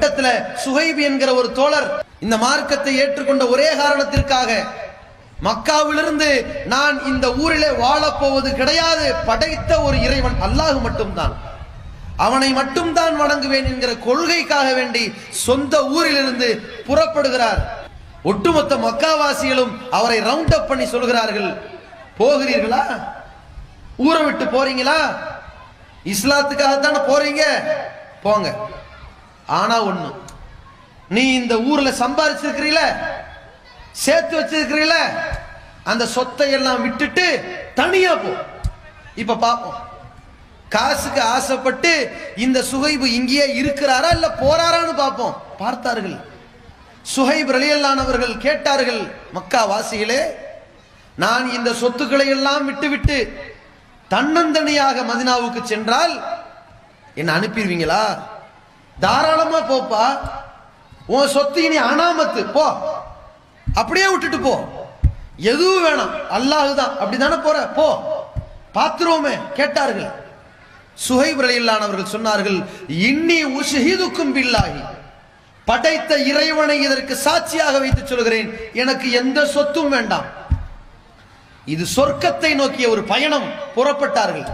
கட்டத்தில் சுஹைப் என்கிற ஒரு தோழர் இந்த மார்க்கத்தை ஏற்றுக்கொண்ட ஒரே காரணத்திற்காக மக்காவிலிருந்து நான் இந்த ஊரிலே வாழப்போவது கிடையாது படைத்த ஒரு இறைவன் அல்லாஹ் மட்டும்தான். அவனை மட்டும்தான் வணங்குவேன் என்கிற கொள்கைக்காக வேண்டி சொந்த ஊரிலிருந்து புறப்படுகிறார். ஒட்டுமொத்த மக்காவாசிகளும் அவரை ரவுண்ட் அப் பண்ணி சொல்கிறார்கள் போகிறீர்களா? ஊரை விட்டு போறீங்களா? இஸ்லாத்துக்காகத்தானே போறீங்க? போங்க. ஆனா ஒண்ணு. நீ இந்த ஊர்ல சம்பாதிச்சிருக்கிறீல சேர்த்து வச்சிருக்கிறீல? அந்த சொத்தை எல்லாம் விட்டுட்டு தனியா போ. இப்ப பாப்போம். காசுக்கு ஆசைப்பட்டு இந்த சுகைபு இங்கேயே இருக்கிறாரா இல்ல போறாரான்னு பார்ப்போம் பார்த்தார்கள். சுகைப் ரலியல்லானவர்கள் கேட்டார்கள் மக்கா வாசிகளே நான் இந்த சொத்துக்களை எல்லாம் விட்டுவிட்டு தன்னந்தனியாக மதினாவுக்கு சென்றால் என்ன அனுப்பிடுவீங்களா? தாராள போப்பா. உன் சொத்து இனி அனாமத்து. போ. அப்படியே விட்டுட்டு போ. எதுவும் வேணாம். அல்லாஹு தான் அப்படிதானே போற? போ. பாத்துருவோமே கேட்டார்கள். சுஹைப் ரலியல்லானவர்கள் சொன்னார்கள் இன்னி உஷஹிதுக்கும் பில்லாகி படைத்த இறைவனை இதற்கு சாட்சியாக வைத்து சொல்கிறேன். எனக்கு எந்த சொத்தும் வேண்டாம். இது சொர்க்கத்தை நோக்கிய ஒரு பயணம். புறப்பட்டார்கள்.